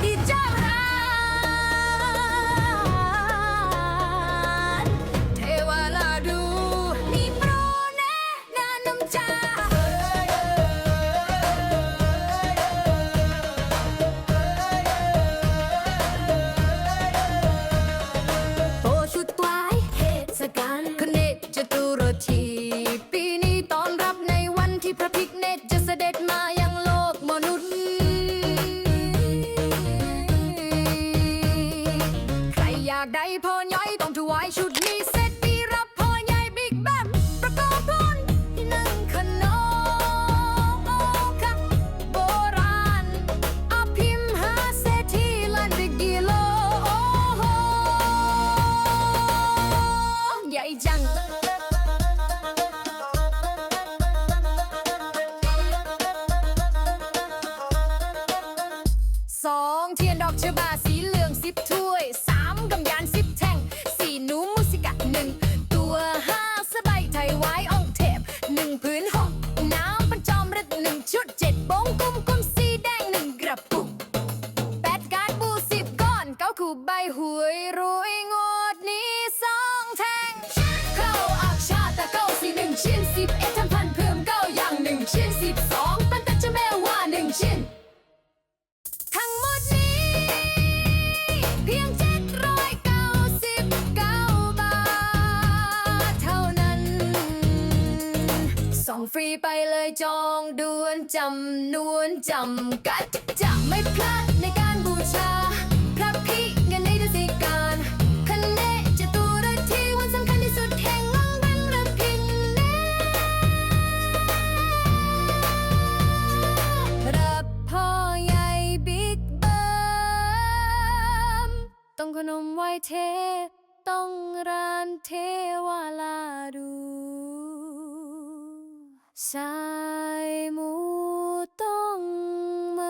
di jalan Tewaladu ni prone nanam cha โอชุดตวายเหตุสการคเนตจตุรทีปีนี้ต้อนรับในวันที่พระพิกเนตจะเสด็จมาากได้พ่อใหญ่ต้องถวายชุดนี้เสร็จปีรับพ่อใหญ่บิ๊กแบมประกอบพลที่นั่งขนมค่ะโบราณอาพิมหาเศรษฐีลันดิกิโลโอ้โหใหญ่จัง สองเทียนดอกชบาสี ชุดเจ็ดบงกุมกุมสีแดงหนึ่งกระปุกแปดการดบูสิบก้อนเก้าคู่ใบหวยรวยงวดนี้สองแทงเข้าอักชาตะเก้าสี่หนึ่งชิ้นสิบเอ็ดทำพันเพิ่มเก้าอย่างหนึ่งชิ้นสิบสองตั้งแต่จะแม่ว่าหนึ่งชิ้น ส่งฟรีไปเลยจองด่วนจำนวนจำกัด จะไม่พลาดในการบูชา พระพิเงินในเทศกาลคันเนจะตุรทีวันสำคัญที่สุดแห่งลังบันระพินเนรับพ่อใหญ่บิ๊กเบิ้มต้องขนมไหวเท ต้องร้านเทวาลา Sa 东门